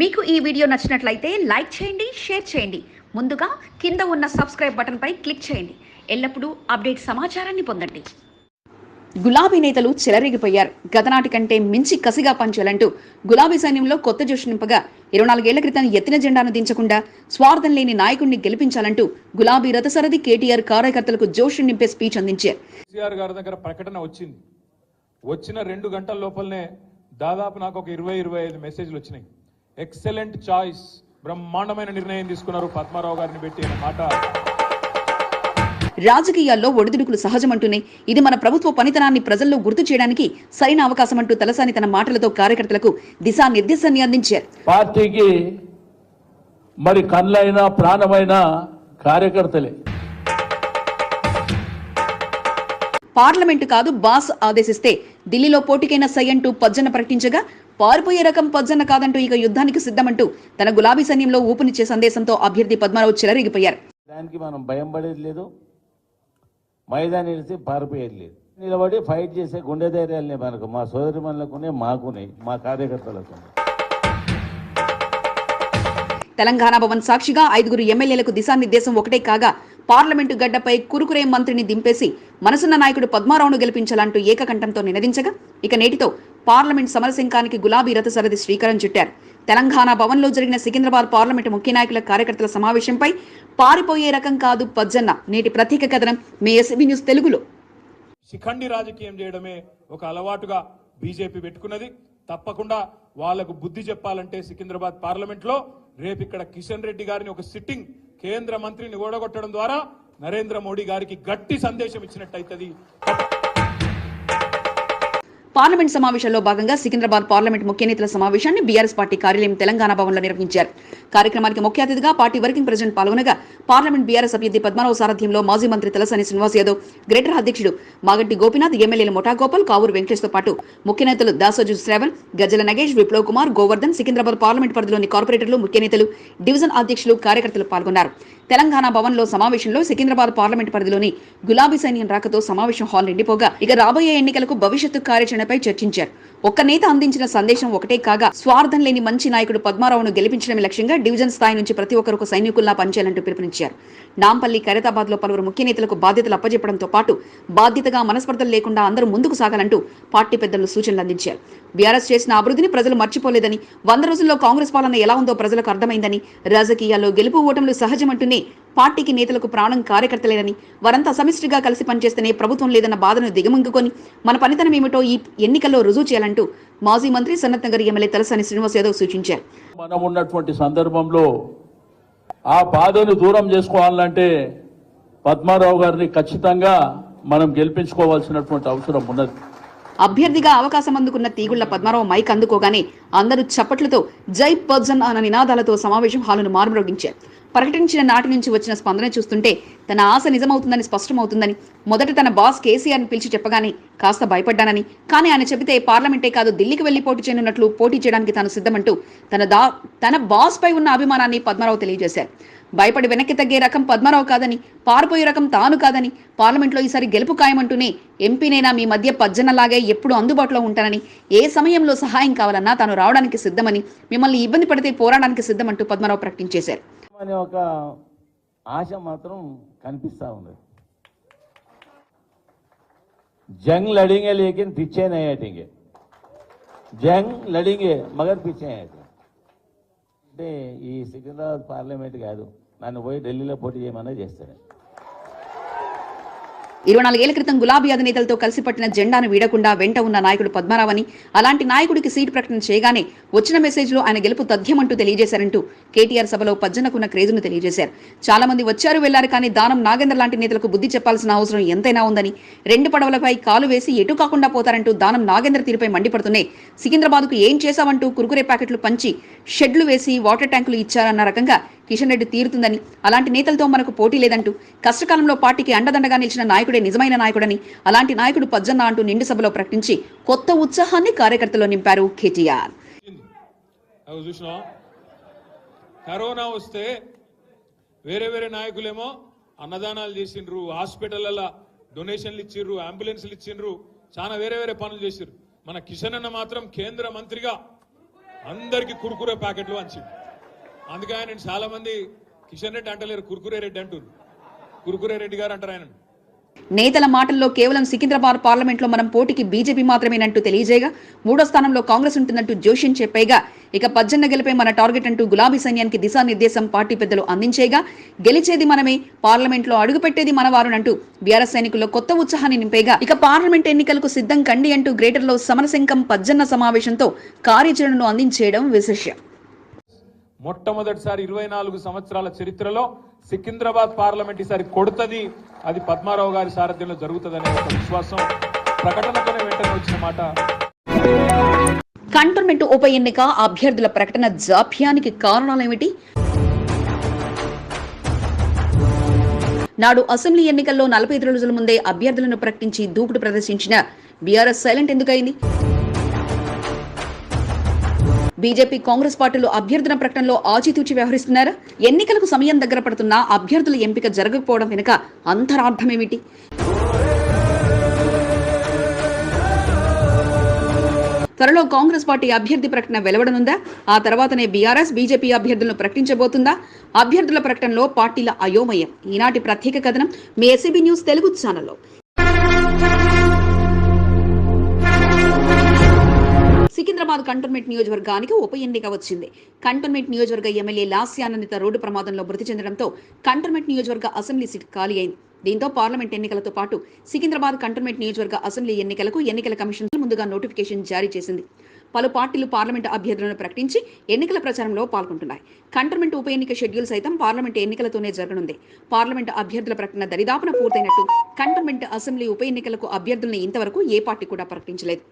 మీకు ఈ వీడియో నచ్చినట్లయితే లైక్ చేయండి షేర్ చేయండి. ముందుగా కింద ఉన్న సబ్స్క్రైబ్ బటన్పై క్లిక్ చేయండి. ఎల్లప్పుడూ అప్డేట్ సమాచారాన్ని పొందండి. గులాబీ నేతలు చెలరేగిపోయారు. గతనాటి కంటే మించి కసిగా పంచాలంటూ గులాబీ సైన్యంలో కొత్త జోష్ నింపగా ఇరవై నాలుగేళ్ళ క్రితం ఎత్తిన జెండాను దించకుండా స్వార్థం లేని నాయకుడిని గెలిపించాలంటూ గులాబీ రథసరథి కేటీఆర్ కార్యకర్తలకు జోష్ నింపే స్పీచ్ అందించారు. కేసీఆర్ గారి దగ్గర ప్రకటన వచ్చింది. వచ్చిన రెండు గంటల లోపలనే దాదాపు నాకు ఒక ఇరవై ఇరవై ఐదు మెసేజ్లు వచ్చినాయి. ఎక్సలెంట్ చాయిస్ బ్రహ్మాండమైన నిర్ణయం తీసుకున్నారు పద్మారావు గారిని పెట్టి మాట. రాజకీయాల్లో ఒడిదుడుకులు సహజమంటూనే ఇది మన ప్రభుత్వ పనితనాన్ని ప్రజల్లో గుర్తు చేయడానికి సరైన అవకాశం అంటూ తలసాని తన మాటలతో కార్యకర్తలకు దిశానిర్దేశాన్ని అందించారు. పార్టీకి మరి కళ్ళైన ప్రాణమైన కార్యకర్తలే. పార్లమెంటు కాదు బాస్ ఆదేశిస్తే ఢిల్లీలో పోటీకైన సై అంటూ పజ్జన ప్రకటించగా పారిపోయే రకం పజ్జన కాదంటూ ఇక యుద్ధానికి సిద్ధమంటూ తన గులాబీ సైన్యంలో ఊపునిచ్చే సందేశంతో అభ్యర్థి పద్మారావు చెలరేగిపోయారు. దానికి మనం భయం పడేది లేదు. మైదాని నిలిచి పారిపోయేది లేదు. నిలబడి ఫైట్ చేసే గుండె ధైర్యాలనే మనకు మా సోదరి మనలకునే మాకునే మా కార్యకర్తలకు తెలంగాణ భవన్ సాక్షిగా ఐదుగురు ఎమ్మెల్యేలకు దిశానిర్దేశం ఒకటే కాగా పార్లమెంటు గడ్డపై కురుకురే మంత్రిని దింపేసి మనసున్న నాయకుడు పద్మారావును గెలిపించాలంటూ ఏకకంఠంతో నినదించగా ఇక నేటితో పార్లమెంట్ సమరశంఖానికి గులాబీ రథ సరది శ్రీకారం చుట్టారు. తెలంగాణ భవన్లో జరిగిన సికింద్రాబాద్ పార్లమెంటు ముఖ్య నాయకుల కార్యకర్తల సమావేశంపై పారిపోయే రకం కాదు పజ్జన్న. నేటి ప్రత్యేక కథనం మీ ఎస్బీ న్యూస్ తెలుగులో. శిఖండి రాజకీయం చేయడమే ఒక అలవాటుగా బీజేపీ పెట్టుకున్నది. తప్పకుండా వాళ్ళకు బుద్ధి చెప్పాలంటే సికింద్రాబాద్ పార్లమెంట్లో రేపు ఇక్కడ కిషన్ రెడ్డి గారిని ఒక సిట్టింగ్ కేంద్ర మంత్రిని ఓడగొట్టడం ద్వారా నరేంద్ర మోడీ గారికి గట్టి సందేశం ఇచ్చినట్టయితది. పార్లమెంట్ సమావేశంలో భాగంగా సికింద్రాబాద్ పార్లమెంట్ ముఖ్య నేతల సమావేశాన్ని బీఆర్ఎస్ పార్టీ కార్యాలయం తెలంగాణ భవన్లో నిర్వహించారు. కార్యక్రమానికి ముఖ్య అతిథిగా పార్టీ వర్కింగ్ ప్రెసిడెంట్ పాల్గొనగా పార్లమెంట్ బీఆర్ఎస్ అభ్యర్థి పద్మారావు సారథ్యంలో మాజీ మంత్రి తలసాని శ్రీనివాస్ యాదవ్ గ్రేటర్ అధ్యక్షుడు మాగంటి గోపినాథ్ ఎమ్మెల్యేలు మొటాగోపాల్ కావూరు వెంకటేష్తో పాటు ముఖ్య నేతలు దాసోజు శ్రావణ్ గజ్జల నగేష్ విప్లవ్ కుమార్ గోవర్ధన్ సికింద్రాబాద్ పార్లమెంట్ పరిధిలోని కార్పొరేటర్లు ముఖ్య నేతలు డివిజన్ అధ్యక్షులు కార్యకర్తలు పాల్గొన్నారు. తెలంగాణ భవన్లో సమావేశంలో సికింద్రాబాద్ పార్లమెంట్ పరిధిలోని గులాబీ సైన్యం రాకతో సమావేశం హాల్ నిండిపోగా ఇక రాబోయే ఎన్నికలకు భవిష్యత్తు కార్యాచరణపై చర్చించారు. ఒక్క నేత అందించిన సందేశం ఒకటే కాగా స్వార్థం లేని మంచి నాయకుడు పద్మారావును గెలిపించడమే లక్ష్యంగా డివిజన్ స్థాయి నుంచి ప్రతి ఒక్కరు ఒక సైనికుల్లా పనిచేయాలంటూ పిలుపునిచ్చారు. నాంపల్లి ఖైరతాబాద్లో పలువురు ముఖ్య నేతలకు బాధ్యతలు అప్పజెప్పడంతో పాటు బాధ్యతగా మనస్పర్ధలు లేకుండా అందరూ ముందుకు సాగాలంటూ పార్టీ పెద్దలు సూచనలు అందించారు. బీఆర్ఎస్ చేసిన అభివృద్ధిని ప్రజలు మర్చిపోలేదని వంద రోజుల్లో కాంగ్రెస్ పాలన ఎలా ఉందో ప్రజలకు అర్థమైందని రాజకీయాల్లో గెలుపు ఓటములు సహజమంటూనే పార్టీకి నేతలకు ప్రాణం కార్యకర్తలేనని వారంతా సమిష్టిగా కలిసి పనిచేస్తేనే ప్రభుత్వం లేదన్న బాధను దిగమింగుకొని మన పనితనం ఏమిటో ఈ ఎన్నికల్లో రుజువు చేయాలంటూ మాజీ మంత్రి సనత్ నగర్ ఎమ్మెల్యే తలసాని శ్రీనివాస్ యాదవ్ సూచించారు. మనం ఉన్నటువంటి సందర్భంలో ఆ బాధను దూరం చేసుకోవాలంటే పద్మారావు గారిని ఖచ్చితంగా మనం గెలిపించుకోవాల్సినటువంటి అవసరం ఉన్నది. అభ్యర్థిగా అవకాశం అందుకున్న తీగుళ్ళ పద్మారావు మైక్ అందుకోగానే అందరూ చప్పట్లతో జై పర్జన్ అన్న నినాదాలతో సమావేశం హాలును మారుమ్రోగించారు. ప్రకటించిన నాటి నుంచి వచ్చిన స్పందన చూస్తుంటే తన ఆశ నిజమవుతుందని స్పష్టమవుతుందని మొదట తన బాస్ కేసీఆర్ని పిలిచి చెప్పగానే కాస్త భయపడ్డానని కానీ ఆయన చెబితే పార్లమెంటే కాదు ఢిల్లీకి వెళ్ళి పోటీ చేయనున్నట్లు పోటీ చేయడానికి తాను సిద్ధమంటూ తన దా తన బాస్ పై ఉన్న అభిమానాన్ని పద్మారావు తెలియజేశారు. భయపడి వెనక్కి తగ్గే రకం పద్మారావు కాదని పారిపోయే రకం తాను కాదని పార్లమెంట్లో ఈసారి గెలుపు ఖాయమంటూనే ఎంపీనైనా మీ మధ్య పజ్జనలాగే ఎప్పుడు అందుబాటులో ఉంటానని ఏ సమయంలో సహాయం కావాలన్నా తాను రావడానికి సిద్ధమని మిమ్మల్ని ఇబ్బంది పడితే పోరాడానికి సిద్ధమంటూ పద్మారావు ప్రకటించేశారు. ఒక ఆశ మాత్రం కనిపిస్తా ఉంది. జంగ్ లడింగే లేకిన్ పిచ్చే జంగ్ లడింగే మగర్ పిచ్చే అంటే ఈ సికింద్రాబాద్ పార్లమెంట్ కాదు. నన్ను పోయి ఢిల్లీలో పోటీ చేయమన్నా చేస్తాను ఇరవై నాలుగేళ్ళ క్రితం గులాబీ అధినేతలతో కలిసి పట్టిన జెండాను వీడకుండా వెంట ఉన్న నాయకుడు పద్మారావని అలాంటి నాయకుడికి సీటు ప్రకటన చేయగానే వచ్చిన మెసేజ్లో ఆయన గెలుపు తథ్యమంటూ తెలియజేశారంటూ కేటీఆర్ సభలో పజ్జనకున్న క్రేజును తెలియజేశారు. చాలా మంది వచ్చారు వెళ్ళారు కానీ దానం నాగేంద్ర లాంటి నేతలకు బుద్ధి చెప్పాల్సిన అవసరం ఎంతైనా ఉందని రెండు పడవలపై కాలు వేసి ఎటు కాకుండా పోతారంటూ దానం నాగేంద్ర తీరుపై మండిపడుతూనే సికింద్రాబాద్కు ఏం చేశామంటూ కురుకురే ప్యాకెట్లు పంచి షెడ్లు వేసి వాటర్ ట్యాంకులు ఇచ్చారన్న రకంగా కిషన్ రెడ్డి తీరుతుందని. అలాంటి నేతలతో మనకు పోటీ లేదంటూ కష్టకాలంలో పార్టీకి అండదండగా నిలిచిన నాయకుడే నిజమైన నాయకుడని అలాంటి నాయకుడు పజ్జన్న అంటూ నిండు సభలో ప్రకటించి కొత్త ఉత్సాహాన్ని కార్యకర్తలో నింపారు కేటీఆర్. కరోనా వస్తే వేరే వేరే నాయకులేమో అన్నదానాలు చేసిండ్రు హాస్పిటల్ల డొనేషన్లు ఇచ్చిండ్రు అంబులెన్స్లు ఇచ్చిండ్రు చాలా వేరే వేరే పనులు చేసిండ్రు. మన కిషన్ అన్న మాత్రం కేంద్ర మంత్రిగా అందరికి కురుకురే ప్యాకెట్లు వంచింది అందుకే ఆయన చాలా మంది కిషన్ రెడ్డి అంటలేరు కురుకురే రెడ్డి అంటారు కురుకురే రెడ్డి గారు అంటారు ఆయన నేతల మాటల్లో కేవలం సికింద్రాబాద్ పార్లమెంట్లో మనం పోటీకి బీజేపీ మాత్రమేనంటూ తెలియజేయగా మూడో స్థానంలో కాంగ్రెస్ ఉంటుందంటూ జోషిన్ చెప్పేగా ఇక పజ్జన్న గెలిపే మన టార్గెట్ అంటూ గులాబీ సైన్యానికి దిశానిర్దేశం పార్టీ పెద్దలు అందించేగా గెలిచేది మనమే పార్లమెంట్లో అడుగుపెట్టేది మనవారునంటూ బీఆర్ఎస్ సైనికుల్లో కొత్త ఉత్సాహాన్ని నింపేగా ఇక పార్లమెంట్ ఎన్నికలకు సిద్ధం కండి అంటూ గ్రేటర్లో సమరశంకం పజ్జన్న సమావేశంతో కార్యాచరణను అందించేయడం విశేషం. మొట్టమొదటిసారి ఇరవై నాలుగు సంవత్సరాల చరిత్రలో సికింద్రాబాద్ పార్లమెంట్ ఈసారి కొడుతుంది. అది పద్మారావు గారి సారథ్యంలో జరుగుతుందనే ఒక విశ్వాసం. ప్రకటనతోనే వెంటనే వచ్చిన మాట. కంటోన్మెంట్ ఉప ఎన్నిక అభ్యర్థుల ప్రకటన జాప్యానికి కారణాలేమిటి? నాడు అసెంబ్లీ ఎన్నికల్లో నలభై ఐదు రోజుల ముందే అభ్యర్థులను ప్రకటించి దూకుడు ప్రదర్శించిన బీఆర్ఎస్ సైలెంట్ ఎందుకైంది? బీజేపీ కాంగ్రెస్ పార్టీలు అభ్యర్థుల ప్రకటనలో ఆచితూచి వ్యవహరిస్తున్నారా? ఎన్నికలకు సమయం దగ్గర పడుతున్నా అభ్యర్థుల ఎంపిక జరగకపోవడం వెనుక అంతరార్థమేమిటి త్వరలో కాంగ్రెస్ పార్టీ అభ్యర్థి ప్రకటన వెలువడనుందా? ఆ తర్వాతనే బీఆర్ఎస్ బీజేపీ అభ్యర్థులను ప్రకటించబోతుందా? అభ్యర్థుల ప్రకటనలో పార్టీల అయోమయం. ఈనాటి ప్రత్యేక కథనం మీ ఎస్సీబీ న్యూస్ తెలుగు ఛానల్లో. సికింద్రాబాద్ కంటోన్మెంట్ నియోజకవర్గానికి ఉప ఎన్నిక వచ్చింది. కంటోన్మెంట్ నియోజకవర్గ ఎమ్మెల్యే లాస్యానందిత రోడ్డు ప్రమాదంలో మృతి చెందడంతో కంటోన్మెంట్ నియోజకవర్గ అసెంబ్లీ సీట్ ఖాళీ అయింది. దీంతో పార్లమెంట్ ఎన్నికలతో పాటు సికింద్రాబాద్ కంటోన్మెంట్ నియోజకవర్గ అసెంబ్లీ ఎన్నికలకు ఎన్నికల కమిషన్ ముందుగా నోటిఫికేషన్ జారీ చేసింది. పలు పార్టీలు పార్లమెంట్ అభ్యర్థులను ప్రకటించి ఎన్నికల ప్రచారంలో పాల్గొంటున్నాయి. కంటోన్మెంట్ ఉప ఎన్నిక షెడ్యూల్ సైతం పార్లమెంట్ ఎన్నికలతోనే జరగనుంది. పార్లమెంట్ అభ్యర్థుల ప్రకటన దరిదాపున పూర్తయినట్టు కంటోన్మెంట్ అసెంబ్లీ ఉప ఎన్నికలకు అభ్యర్థులను ఇంతవరకు ఏ పార్టీ కూడా ప్రకటించలేదు.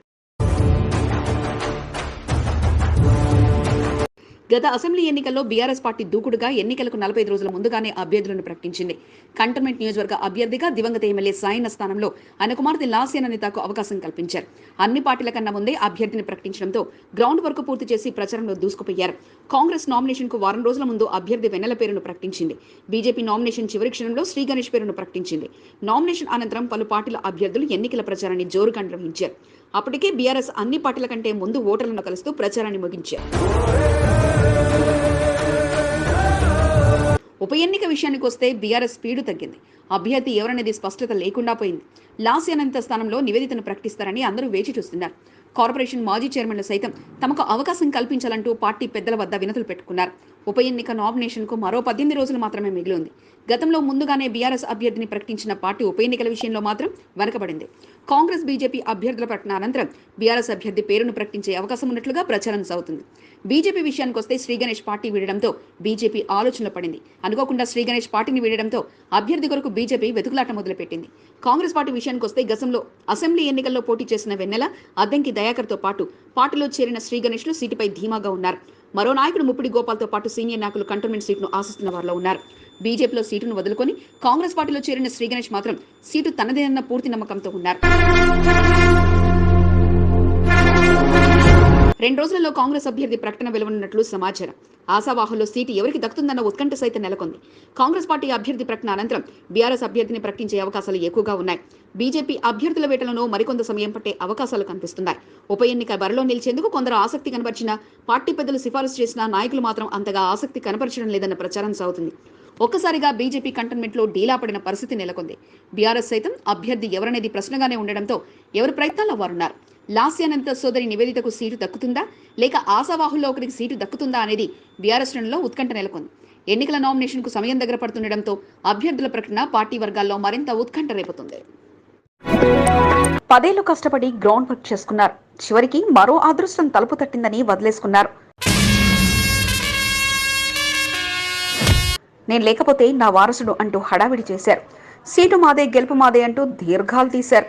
గత అసెంబ్లీ ఎన్నికల్లో బీఆర్ఎస్ పార్టీ దూకుడుగా ఎన్నికలకు నలభై ఐదు రోజుల ముందుగానే అభ్యర్థులను ప్రకటించింది. కంటోన్మెంట్ నియోజకవర్గ అభ్యర్థిగా దివంగత ఎమ్మెల్యే సాయన స్థానంలో ఆయన కుమార్తె లాస్యన్ అవకాశం కల్పించారు. అన్ని పార్టీల కన్నా ముందే అభ్యర్థిని ప్రకటించడంతో గ్రౌండ్ వర్క్ పూర్తి చేసి ప్రచారంలో దూసుకుపోయారు. కాంగ్రెస్ నామినేషన్కు వారం రోజుల ముందు అభ్యర్థి వెన్నెల పేరును ప్రకటించింది. బీజేపీ నామినేషన్ చివరి క్షణంలో శ్రీ గణేష్ పేరును ప్రకటించింది. నామినేషన్ అనంతరం పలు పార్టీల అభ్యర్థులు ఎన్నికల ప్రచారాన్ని జోరుగా నిర్వహించారు అప్పటికే బీఆర్ఎస్ అన్ని పార్టీల కంటే ముందు ఓటర్లను కలుస్తూ ప్రచారాన్ని ముగించారు. ఉప ఎన్నిక విషయానికి వస్తే బీఆర్ఎస్ స్పీడు తగ్గింది. అభ్యర్థి ఎవరనేది స్పష్టత లేకుండా పోయింది. లాస్ అనంత స్థానంలో నివేదితను ప్రకటిస్తారని అందరూ వేచి చూస్తున్నారు. కార్పొరేషన్ మాజీ చైర్మన్లు సైతం తమకు అవకాశం కల్పించాలంటూ పార్టీ పెద్దల వద్ద వినతులు పెట్టుకున్నారు. ఉప ఎన్నిక నామినేషన్కు మరో పద్దెనిమిది రోజులు మాత్రమే మిగిలి ఉంది గతంలో ముందుగానే బీఆర్ఎస్ అభ్యర్థిని ప్రకటించిన పార్టీ ఉప ఎన్నికల విషయంలో మాత్రం వెనకబడింది. కాంగ్రెస్ బీజేపీ అభ్యర్థుల ప్రకటన అనంతరం బీఆర్ఎస్ అభ్యర్థి పేరును ప్రకటించే అవకాశం ఉన్నట్లుగా ప్రచారం సాగుతుంది. బీజేపీ విషయానికి వస్తే శ్రీ గణేష్ పార్టీ వీడడంతో బీజేపీ ఆలోచనలో పడింది. అనుకోకుండా శ్రీ గణేష్ పార్టీని వీడడంతో అభ్యర్థి కొరకు బీజేపీ వెతుకులాట మొదలుపెట్టింది. కాంగ్రెస్ పార్టీ విషయానికి వస్తే గతంలో అసెంబ్లీ ఎన్నికల్లో పోటీ చేసిన వెన్నెల అద్దంకి దయాకర్తో పాటు పార్టీలో చేరిన శ్రీ గణేష్లు సీటుపై ధీమాగా ఉన్నారు. మరో నాయకుడు ముప్పిడి గోపాల్తో పాటు సీనియర్ నాయకులు కంటోన్మెంట్ సీటును ఆశిస్తున్న వారిలో ఉన్నారు. బీజేపీలో సీటును వదులుకొని కాంగ్రెస్ పార్టీలో చేరిన శ్రీ గణేష్ మాత్రం సీటు తనదేనన్న పూర్తి నమ్మకంతో ఉన్నారు. రెండు రోజులలో కాంగ్రెస్ అభ్యర్థి ప్రకటన వెలువనున్నట్లు సమాచారం. ఆశావాహుల్లో సీటు ఎవరికి దక్కుతుందన్న ఉత్కంఠ సైతం నెలకొంది. కాంగ్రెస్ పార్టీ అభ్యర్థి ప్రకటన అనంతరం బీఆర్ఎస్ అభ్యర్థిని ప్రకటించే అవకాశాలు ఎక్కువగా ఉన్నాయి. బీజేపీ అభ్యర్థుల వేటలను మరికొంత సమయం పట్టే అవకాశాలు కనిపిస్తున్నాయి. ఉప ఎన్నిక బరిలో నిలిచేందుకు కొందరు ఆసక్తి కనబరిచిన పార్టీ పెద్దలు సిఫారసు చేసిన నాయకులు మాత్రం అంతగా ఆసక్తి కనపరచడం లేదన్న ప్రచారం సాగుతుంది. ఒక్కసారిగా బీజేపీ కంటోన్మెంట్లో డీలా పడిన పరిస్థితి నెలకొంది. బీఆర్ఎస్ సైతం అభ్యర్థి ఎవరనేది ప్రశ్నగానే ఉండడంతో ఎవరి ప్రయత్నాల్లో వారున్నారు? లాస్యానంత సోదరి నివేదితకు సీటు దక్కుతుందా? లేక ఆశావాహుల్లో ఒకరికి సీటు దక్కుతుందా అనేది బీఆర్ఎస్ శ్రేణుల్లో ఉత్కంఠ నెలకొంది. ఎన్నికల నామినేషన్కు సమయం దగ్గర పడుతుండటంతో అభ్యర్థుల ప్రకటన పార్టీ వర్గాల్లో మరింత ఉత్కంఠ రేపుతుంది. పదేళ్ళు కష్టపడి గ్రౌండ్ వర్క్ చేసుకున్నారు. చివరికి మరో అదృష్టం తలుపు తట్టిందని వదిలేసుకున్నారు. నేను లేకపోతే నా వారసుడు అంటూ హడావిడి చేశారు. సీటు మాదే గెలుపు మాదే అంటూ దీర్ఘాలు తీశారు.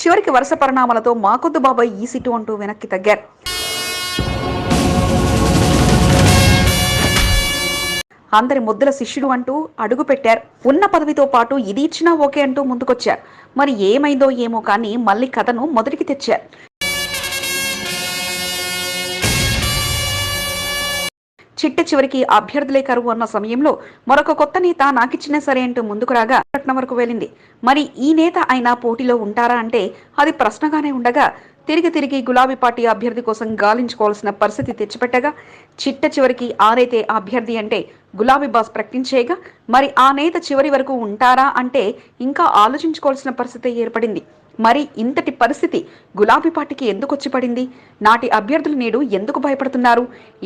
చివరికి వరుస పరిణామాలతో మాకొద్దు బాబాయ్ ఈ సీటు అంటూ వెనక్కి తగ్గారు. అందరి ముద్దుల శిష్యుడు అంటూ అడుగు పెట్టారు. ఉన్న పదవితో పాటు ఇది ఇచ్చినా ఓకే అంటూ ముందుకొచ్చారు. మరి ఏమైందో ఏమో కానీ మళ్ళీ కథను మొదటికి తెచ్చారు. చిట్ట చివరికి అభ్యర్థులే కరువు అన్న సమయంలో మరొక కొత్త నేత నాకిచ్చిన సరే అంటూ ముందుకు రాగా పట్నం వరకు వెళ్ళింది. మరి ఈ నేత అయినా పోటీలో ఉంటారా అంటే అది ప్రశ్నగానే ఉండగా తిరిగి తిరిగి గులాబీ పార్టీ అభ్యర్థి కోసం గాలించుకోవాల్సిన పరిస్థితి తెచ్చిపెట్టగా చిట్ట చివరికి ఆరైతే అభ్యర్థి అంటే గులాబీ బాస్ ప్రకటించేయగా మరి ఆ నేత చివరి వరకు ఉంటారా అంటే ఇంకా ఆలోచించుకోవాల్సిన పరిస్థితి ఏర్పడింది. మరి ఇంతటి పరిస్థితి గులాబీ పార్టీకి ఎందుకు వచ్చి పడింది నాటి అభ్యర్థులు నేడు ఎందుకు భయపడుతున్నారు?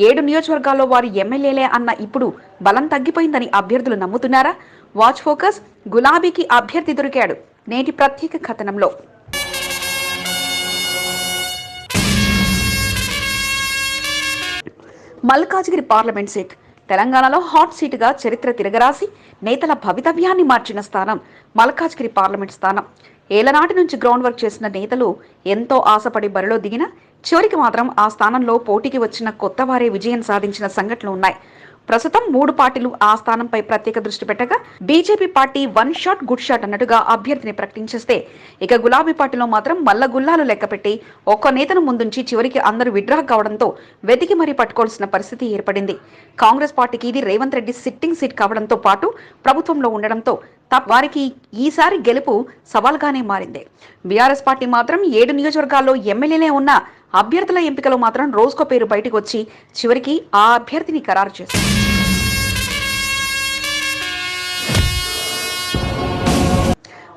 ఏడు నియోజకవర్గాల్లో వారి ఎమ్మెల్యేలే అన్న ఇప్పుడు బలం తగ్గిపోయిందని అభ్యర్థులు నమ్ముతున్నారా? వాచ్ ఫోకస్ గులాబీకి అభ్యర్థి దొరికాడు నేటి ప్రత్యేక కథనంలో. మల్కాజ్గిరి పార్లమెంట్ సీట్ తెలంగాణలో హాట్ సీటుగా చరిత్ర తిరగరాసి నేతల భవితవ్యాన్ని మార్చిన స్థానం మల్కాజ్గిరి పార్లమెంట్ స్థానం. ఏలనాటి నుంచి గ్రౌండ్ వర్క్ చేసిన నేతలు ఎంతో ఆశపడి బరిలో దిగిన చివరికి మాత్రం ఆ స్థానంలో పోటీకి వచ్చిన కొత్త వారే విజయం సాధించిన సంఘటనలు ఉన్నాయి. ప్రస్తుతం మూడు పార్టీలు ఆ స్థానంపై ప్రత్యేక దృష్టి పెట్టగా BJP party one shot good shot అన్నట్టుగా అభ్యర్థిని ప్రకటించేస్తే ఇక గులాబీ పార్టీలో మాత్రం మల్ల గుల్లాలు లెక్కపెట్టి ఒక్క నేతను ముందుంచి చివరికి అందరూ విడ్రా కావడంతో వెతికి మరీ పట్టుకోవాల్సిన పరిస్థితి ఏర్పడింది. కాంగ్రెస్ పార్టీకి ఇది రేవంత్ రెడ్డి సిట్టింగ్ సీట్ కావడంతో పాటు ప్రభుత్వంలో ఉండడంతో వారికి ఈసారి గెలుపు సవాల్గానే మారింది. బీఆర్ఎస్ పార్టీ మాత్రం ఏడు నియోజకవర్గాల్లో ఎమ్మెల్యేలే ఉన్న అభ్యర్థుల ఎంపికలో మాత్రం రోజుకో పేరు బయటకు వచ్చి చివరికి ఆ అభ్యర్థిని ఖరారు చేసింది.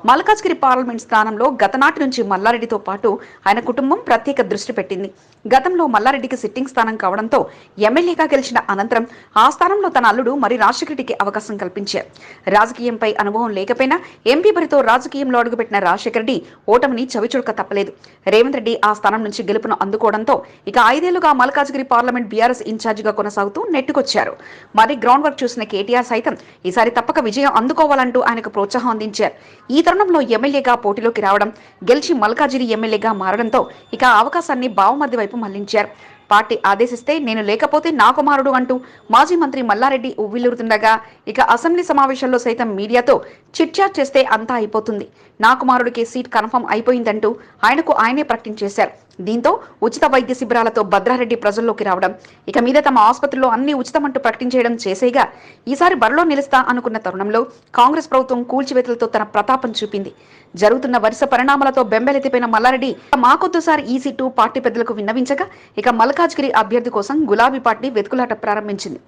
మల్కాజ్గిరి పార్లమెంట్ స్థానంలో గతనాటి నుంచి మల్లారెడ్డితో పాటు ఆయన కుటుంబం ప్రత్యేక దృష్టి పెట్టింది. గతంలో మల్లారెడ్డికి సిట్టింగ్ స్థానం కావడంతో ఎమ్మెల్యేగా గెలిచిన అనంతరం ఆ స్థానంలో తన అల్లుడు మరి రాజశేఖరెడ్డికి అవకాశం కల్పించారు. రాజకీయంపై అనుభవం లేకపోయినా ఎంపీ బరితో రాజకీయంలో అడుగుపెట్టిన రాజశేఖర రెడ్డి ఓటమిని చవిచూడక తప్పలేదు. రేవంత్ రెడ్డి ఆ స్థానం నుంచి గెలుపును అందుకోవడంతో ఇక ఐదేళ్ళుగా మల్కాజ్గిరి పార్లమెంట్ బీఆర్ఎస్ ఇన్ఛార్జిగా కొనసాగుతూ నెట్టుకొచ్చారు. మరి గ్రౌండ్ వర్క్ చూసిన కేటీఆర్ సైతం ఈసారి తప్పక విజయం అందుకోవాలంటూ ఆయనకు ప్రోత్సాహం అందించారు. ఈ తరుణంలో ఎమ్మెల్యేగా పోటీలోకి రావడం గెలిచి మల్కాజిరి ఎమ్మెల్యేగా మారడంతో ఇక అవకాశాన్ని బావమర్ది వైపు మళ్ళించారు. పార్టీ ఆదేశిస్తే నేను లేకపోతే నా కుమారుడు అంటూ మాజీ మంత్రి మల్లారెడ్డి ఉవ్విల్లురుతుండగా ఇక అసెంబ్లీ సమావేశంలో సైతం మీడియాతో చిట్చాట్ చేస్తే అంతా అయిపోతుంది. నా కుమారుడికి సీట్ కన్ఫర్మ్ అయిపోయిందంటూ ఆయనకు ఆయనే ప్రకటించేశారు. దీంతో ఉచిత వైద్య శిబిరాలతో భద్రారెడ్డి ప్రజల్లోకి రావడం ఇక మీద తమ ఆసుపత్రిలో అన్ని ఉచితమంటూ ప్రకటించేయడం చేసేగా ఈసారి బరిలో నిలుస్తా అనుకున్న తరుణంలో కాంగ్రెస్ ప్రభుత్వం కూల్చివేతలతో తన ప్రతాపం చూపింది. జరుగుతున్న వరుస పరిణామాలతో బెంబెలెత్తిపోయిన మల్లారెడ్డి మాకొద్దుసారి ఈ సీటు పార్టీ పెద్దలకు విన్నవించగా ఇక మల్కాజ్గిరి అభ్యర్థి కోసం గులాబీ పార్టీ వెతుకులాట ప్రారంభించింది.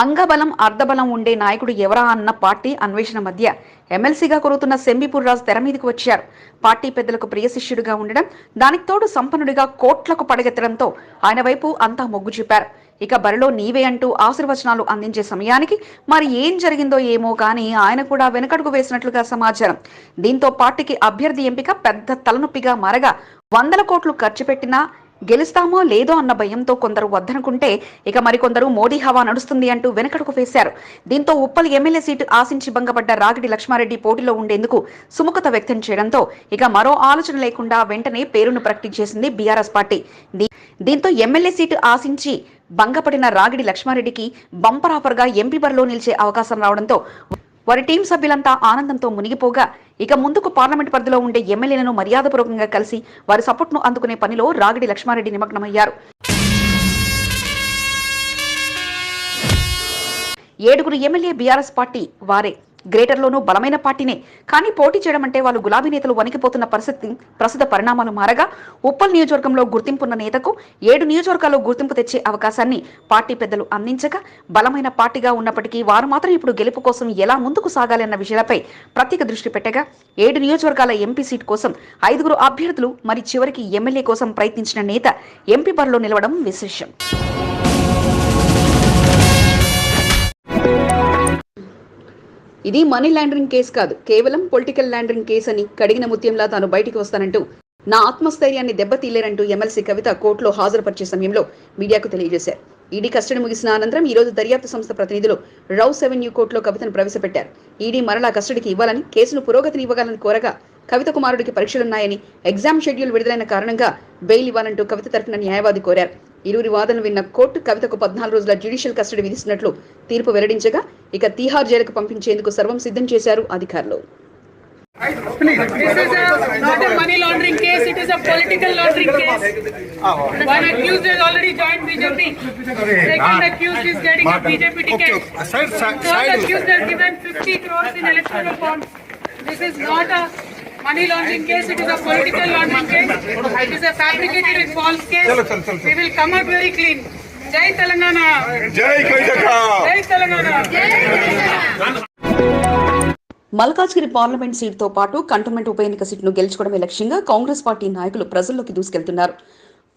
అంగబలం అర్ధబలం ఉండే నాయకుడు ఎవరా అన్న పార్టీ అన్వేషణ మధ్య ఎమ్మెల్సీగా కొరుతున్న సెంబిపూర్ రాజు తెర మీదకు వచ్చారు. పార్టీ పెద్దలకు ప్రియ శిష్యుడిగా ఉండడం దానికి తోడు సంపన్నుడిగా కోట్లకు పడగెత్తడంతో ఆయన వైపు అంతా మొగ్గు చూపారు. ఇక బరిలో నీవే అంటూ ఆశీర్వచనాలు అందించే సమయానికి మరి ఏం జరిగిందో ఏమో కానీ ఆయన కూడా వెనకడుగు వేసినట్లుగా సమాచారం. దీంతో పార్టీకి అభ్యర్థి ఎంపిక పెద్ద తలనొప్పిగా మారగా వందల కోట్లు ఖర్చు పెట్టినా గెలుస్తామో లేదో అన్న భయంతో కొందరు వద్దనుకుంటే ఇక మరికొందరు మోడీ హవా నడుస్తుంది అంటూ వెనకడుకు వేశారు. దీంతో ఉప్పల్ ఎమ్మెల్యే సీటు ఆశించి భంగపడ్డ రాగిడి లక్ష్మారెడ్డి పోటీలో ఉండేందుకు సుముఖత వ్యక్తం చేయడంతో ఇక మరో ఆలోచన లేకుండా వెంటనే పేరును ప్రకటించేసింది బీఆర్ఎస్ పార్టీ. దీంతో ఎమ్మెల్యే సీటు ఆశించి భంగపడిన రాగిడి లక్ష్మారెడ్డికి బంపర్ ఆఫర్గా ఎంపీ బరిలో నిలిచే అవకాశం రావడంతో వారి టీం సభ్యులంతా ఆనందంతో మునిగిపోగా ఇక ముందుకు పార్లమెంట్ పరిధిలో ఉండే ఎమ్మెల్యేలను మర్యాదపూర్వకంగా కలిసి వారి సపోర్ట్ను అందుకునే పనిలో రాగిడి లక్ష్మారెడ్డి నిమగ్నమయ్యారు. ఏడుగురు ఎమ్మెల్యే బీఆర్ఎస్ పార్టీ వారే. గ్రేటర్లోనూ బలమైన పార్టీనే. కానీ పోటీ చేయడం అంటే వాళ్ళు గులాబీ నేతలు వణికిపోతున్న పరిస్థితి ప్రస్తుత పరిణామాలు మారగా ఉప్పల్ నియోజకవర్గంలో గుర్తింపున్న నేతకు ఏడు నియోజకవర్గాల్లో గుర్తింపు తెచ్చే అవకాశాన్ని పార్టీ పెద్దలు అందించగా బలమైన పార్టీగా ఉన్నప్పటికీ వారు మాత్రం ఇప్పుడు గెలుపు కోసం ఎలా ముందుకు సాగాలన్న విషయాలపై ప్రత్యేక దృష్టి పెట్టగా ఏడు నియోజకవర్గాల ఎంపీ సీట్ కోసం ఐదుగురు అభ్యర్థులు మరి చివరికి ఎమ్మెల్యే కోసం ప్రయత్నించిన నేత ఎంపీ బరిలో నిలవడం విశేషం. ఇది మనీ లాండరింగ్ కేసు కాదు. కేవలం పొలిటికల్ లాండరింగ్ కేసు అని కడిగిన ముత్యంలా తాను బయటికి వస్తానంటూ నా ఆత్మస్థైర్యాన్ని దెబ్బతీలేరంటూ ఎమ్మెల్సీ కవిత కోర్టులో హాజరుపరిచే సమయంలో మీడియాకు తెలియజేశారు. ఈడీ కస్టడీ ముగిసిన అనంతరం ఈ రోజు దర్యాప్తు సంస్థ ప్రతినిధులు రౌస్ అవెన్యూ కోర్టులో కవితను ప్రవేశపెట్టారు. ఈడీ మరలా కస్టడీకి ఇవ్వాలని కేసును పురోగతిని ఇవ్వగలని కోరగా కవిత కుమారుడికి పరీక్షలున్నాయని ఎగ్జామ్ షెడ్యూల్ విడుదలైన కారణంగా బెయిల్ ఇవ్వాలంటూ కవిత తరఫున న్యాయవాది కోరారు. ఇరువురి వాదనలు విన్న కోర్టు కవితకు పద్నాలుగు రోజుల జ్యుడిషియల్ కస్టడీ విధిస్తున్నట్లు తీర్పు వెల్లడించగా ఇక తీహార్ జైలుకు పంపించేందుకు సర్వం సిద్ధం చేశారు అధికారులు. This is not a money laundering case, it is a political laundering case. One accused has already joined BJP. Second accused is getting a BJP ticket. Side, side, Third side. accused has given 50 crores in electoral bonds. This is not a money laundering case, it is a fabricated and false case. We will come out very clean. Jai Telangana! జై కైటక Jai Telangana! Malkajgiri parliament సీటుతో పాటు cantonment ఉప ఎన్నిక సీటును గెలుచుకోవడమే లక్ష్యంగా Congress party నాయకులు ప్రజల్లోకి దూసుకెళ్తున్నారు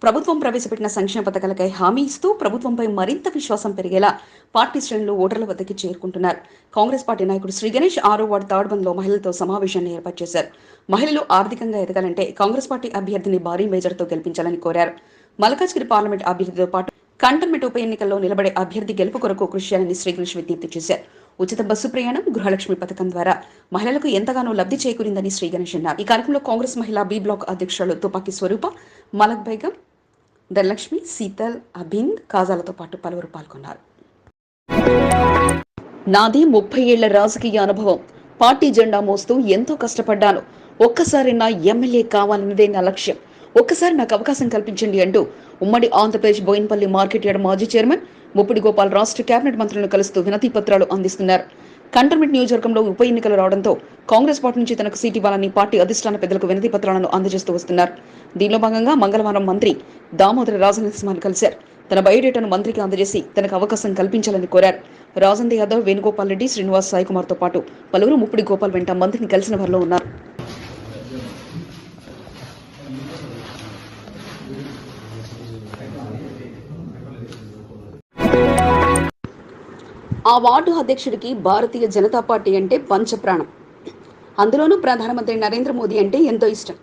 ప్రభుత్వం ప్రవేశపెట్టిన సంక్షేమ పథకాలకై హామీ ఇస్తూ ప్రభుత్వంపై మరింత విశ్వాసం పెరిగేలా పార్టీ శ్రేణులు ఓటర్ల వద్దకి చేరుకుంటున్నారు. కాంగ్రెస్ పార్టీ నాయకుడు శ్రీ గణేష్ ఆరో వార్డు తాడ్బంద్లో మహిళలతో సమావేశాన్ని ఏర్పాటు చేశారు. మహిళలు ఆర్థికంగా ఎదగాలంటే కాంగ్రెస్ పార్టీ అభ్యర్థిని భారీ మేజర్తో గెలిపించాలని కోరారు. మల్కాజ్గిరి పార్లమెంట్ అభ్యర్థితో పాటు కంటోన్మెంట్ ఉప ఎన్నికల్లో నిలబడే అభ్యర్థి గెలుపు కొరకు కృషి చేయాలని శ్రీ గణేష్ విజ్ఞప్తి చేశారు. ఉచిత బస్సు ప్రయాణం గృహలక్ష్మి పథకం ద్వారా మహిళలకు ఎంతగానో లబ్ధి చేకూరిందని శ్రీ గణేష్ అన్నారు. ఈ కార్యక్రమంలో కాంగ్రెస్ మహిళా బి బ్లాక్ అధ్యక్షులు తుపాకీ స్వరూప మలక్ బైగం ధనలక్ష్మి శీతల్ అభింద్ కాజాలతో పాటు పలువురు పాల్గొన్నారు. నాది ముప్పై ఏళ్ళ రాజకీయ అనుభవం. పార్టీ జెండా మోస్తూ ఎంతో కష్టపడ్డాను. ఒక్కసారి నా ఎమ్మెల్యే కావాలన్నదే నా లక్ష్యం. ఒక్కసారి నాకు అవకాశం కల్పించండి అంటూ ఉమ్మడి ఆంధ్రప్రదేశ్ బోయిన్పల్లి మార్కెట్ యార్డ్ మాజీ చైర్మన్ ముప్పిడి గోపాల్ రాష్ట్ర కేబినెట్ మంత్రులను కలుస్తూ వినతి పత్రాలు అందిస్తున్నారు. కంటోన్మెంట్ నియోజకవర్గంలో ఉప ఎన్నికలు రావడంతో కాంగ్రెస్ పార్టీ నుంచి తనకు సీట్ ఇవ్వాలని పార్టీ అధిష్టాన పెద్దలకు వినతి పత్రాలను అందజేస్తూ వస్తున్నారు. దీనిలో భాగంగా మంగళవారం మంత్రి దామోదర రాజనరసింహాన్ని కలిశారు. తన బయోడేటాను మంత్రికి అందజేసి తనకు అవకాశం కల్పించాలని కోరారు. రాజందే యాదవ్ వేణుగోపాల్ రెడ్డి శ్రీనివాస్ సాయికుమార్తో తో పాటు పలువురు ముప్పిడి గోపాల్ వెంట మంత్రిని కలిసిన వారిలో ఉన్నారు. ఆ వార్డు అధ్యక్షుడికి భారతీయ జనతా పార్టీ అంటే పంచప్రాణం. అందులోనూ ప్రధానమంత్రి నరేంద్ర మోదీ అంటే ఎంతో ఇష్టం.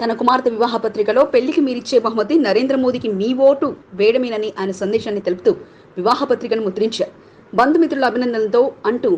తన కుమార్తె వివాహ పత్రికలో పెళ్ళికి మీరిచ్చే బహుమతి నరేంద్ర మోదీకి మీ ఓటు వేయడమేనని ఆయన సందేశాన్ని తెలుపుతూ వివాహ పత్రికను ముద్రించారు. బంధుమిత్రుల అభినందనలతో అంటూ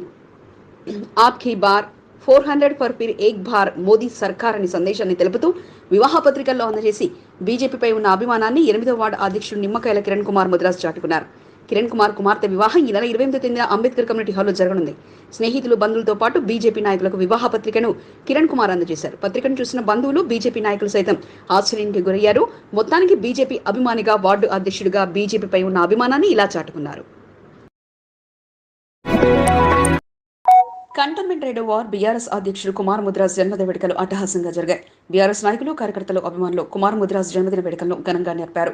ఆప్కి బార్ ఫోర్ హండ్రెడ్ ఫర్ పీర్ ఏక్ బార్ మోదీ సర్కార్ అని సందేశాన్ని తెలుపుతూ వివాహ పత్రికల్లో అందజేసి బీజేపీపై ఉన్న అభిమానాన్ని ఎనిమిదో వార్డు అధ్యక్షుడు నిమ్మకాయల కిరణ్ కుమార్ ముద్రాస్ చాటుకున్నారు. కిరణ్ కుమార్ కుమార్తె వివాహం. ఈ నెల ఇరవై ఎనిమిది తేదీన అంబేద్కర్ కమ్యూనిటీ హాల్లో జరగనుంది. స్నేహితులు బంధువులతో పాటు బీజేపీ నాయకులకు వివాహ పత్రికను కిరణ్ కుమార్ అందజేశారు. పత్రికను చూసిన బంధువులు బీజేపీ నాయకులు సైతం ఆశ్చర్యానికి గురయ్యారు. మొత్తానికి బీజేపీ అభిమానిగా వార్డు అధ్యక్షుడిగా బీజేపీపై ఉన్న అభిమానాన్ని ఇలా చాటుకున్నారు. కంటోన్మెంట్ రేడియో వార్ బీఆర్ఎస్ అధ్యక్షుడు కుమార్ ముద్రాజ్ జన్మదిన వేడుకలు అట్టహాసంగా జరిగాయి. బీఆర్ఎస్ నాయకులు కార్యకర్తలు అభిమానులు కుమార్ ముద్రాజ్ జన్మదిన వేడుకలను ఘనంగా నేర్పారు.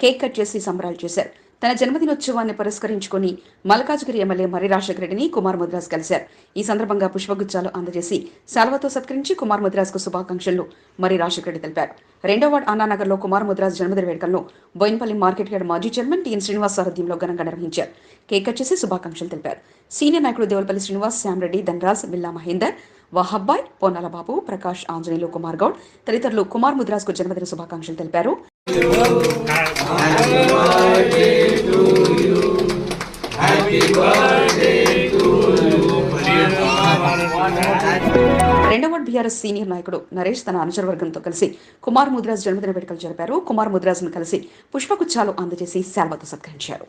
కేక్ కట్ చేసి సంబరాలు చేశారు. తన జన్మదినోత్సవాన్ని పురస్కరించుకుని మల్కాజ్గిరి ఎమ్మెల్యే మర్రి రాజశేఖర రెడ్డిని కుమార్ ముద్రాజ్ కలిశారు. ఈ సందర్భంగా పుష్పగుచ్చాలు అందజేసి శాల్వతో సత్కరించి కుమార్ ముద్రాజ్కు శుభాకాంక్షలు మరి రాజశేఖర రెడ్డి తెలిపారు. రెండో వార్డ్ అన్నానగర్లో కుమార్ ముద్రాజ్ జన్మదిన వేడుకలను బోయిన్పల్లి మార్కెట్ యార్డ్ మాజీ చైర్మన్ టీఎన్ శ్రీనివాస్ సారథ్యంలో ఘనంగా నిర్వహించారు. కేక్ కట్ చేసి శుభాకాంక్షలు తెలిపారు. సీనియర్ నాయకుడు దేవలపల్లి శ్రీనివాస్ శ్యామరెడ్డి ధనరాజ్ బిల్లా మహేందర్ వహబ్బాయ్ పొన్నాల బాబు ప్రకాష్ ఆంజనేయులు కుమార్ గౌడ్ తదితరులు కుమార్ ముద్రాజ్కు జన్మదిన శుభాకాంక్షలు తెలిపారు. రెండవ బీఆర్ఎస్ సీనియర్ నాయకుడు నరేష్ తన అనుచరవర్గంతో కలిసి కుమార్ ముద్రాజ్ జన్మదిన వేడుకలు జరిపారు. కుమార్ ముద్రాజ్ను కలిసి పుష్పగుచ్చాలు అందజేసి శాల్వతో సత్కరించారు.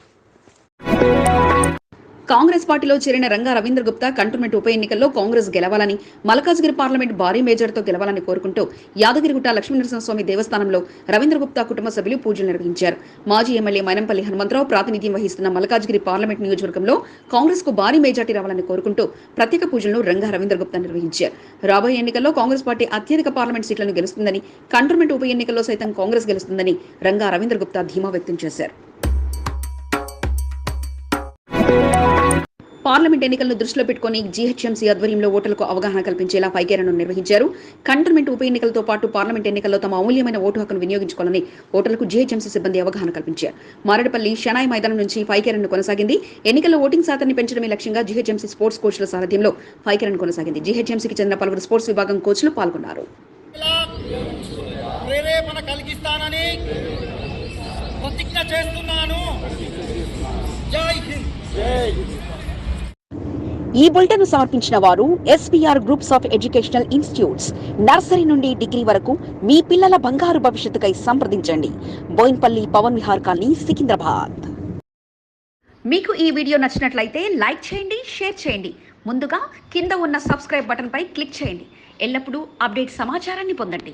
కాంగ్రెస్ పార్టీలో చేరిన రంగా రవీంద్ర గుప్తా కంటోన్మెంట్ ఉప ఎన్నికల్లో కాంగ్రెస్ గెలవాలని మలకాజ్గిరి పార్లమెంట్ భారీ మేజర్తో గెలవాలని కోరుకుంటూ యాదగిరిగుట్ట లక్ష్మీనరసింహస్వామి దేవస్థానంలో రవీంద్ర గుప్తా కుటుంబ సభ్యులు పూజలు నిర్వహించారు. మాజీ ఎమ్మెల్యే మైనంపల్లి హనుమంతరావు ప్రాతినిధ్యం వహిస్తున్న మలకాజ్గిరి పార్లమెంట్ నియోజకవర్గంలో కాంగ్రెస్కు భారీ మెజార్టీ రావాలని కోరుకుంటూ ప్రత్యేక పూజలను రంగా రవీంద్ర గుప్తా నిర్వహించారు. రాబోయే ఎన్నికల్లో కాంగ్రెస్ పార్టీ అత్యధిక పార్లమెంట్ సీట్లను గెలుస్తుందని కంటోన్మెంట్ ఉప ఎన్నికల్లో సైతం కాంగ్రెస్ గెలుస్తుందని రంగా రవీంద్ర గుప్తా ధీమా వ్యక్తం చేశారు. పార్లమెంట్ ఎన్నికలను దృష్టిలో పెట్టుకుని జీహెచ్ఎంసీ ఆధ్వర్యంలో ఓటర్లకు అవగాహన కల్పించేలా పైకేరను నిర్వహించారు. కంటోన్మెంట్ ఉప ఎన్నికలతో పాటు పార్లమెంట్ ఎన్నికల్లో తమ అమూల్యమైన ఓటు హక్కును వినియోగించుకోవాలని ఓటర్లకు జీహెచ్ఎంసీ సిబ్బంది అవగాహన కల్పించారు. మారేడుపల్లి షనాయ్ మైదానం నుంచి పైకేరన్ కొనసాగింది. ఎన్నికల్లో ఓటింగ్ శాతాన్ని పెంచడమే లక్ష్యంగా జీహెచ్ఎంసీ స్పోర్ట్స్ కోచ్ల సారథ్యంలో పైకేరన్ కొనసాగింది. జీహెచ్ఎంసీకి చెందిన పలువురు స్పోర్ట్స్ విభాగం కోచ్లు పాల్గొన్నారు. ప్రేరేపణ కలిగిస్తానని ప్రతిజ్ఞ చేస్తున్నాను. జై హింద్. ఈ బులెటిన్ సమర్పించిన వారు SPR groups of educational institutes nursery నుండి డిగ్రీ వరకు మీ పిల్లల బంగారు భవిష్యత్తుకై సంప్రదించండి. బోయిన్పల్లి పవన్ విహార్ కాలనీ సికింద్రాబాద్. మీకు ఈ వీడియో నచ్చినట్లయితే లైక్ చేయండి షేర్ చేయండి. ముందుగా కింద ఉన్న సబ్స్క్రైబ్ బటన్పై క్లిక్ చేయండి. ఎల్లప్పుడూ అప్డేట్ సమాచారాన్ని పొందండి.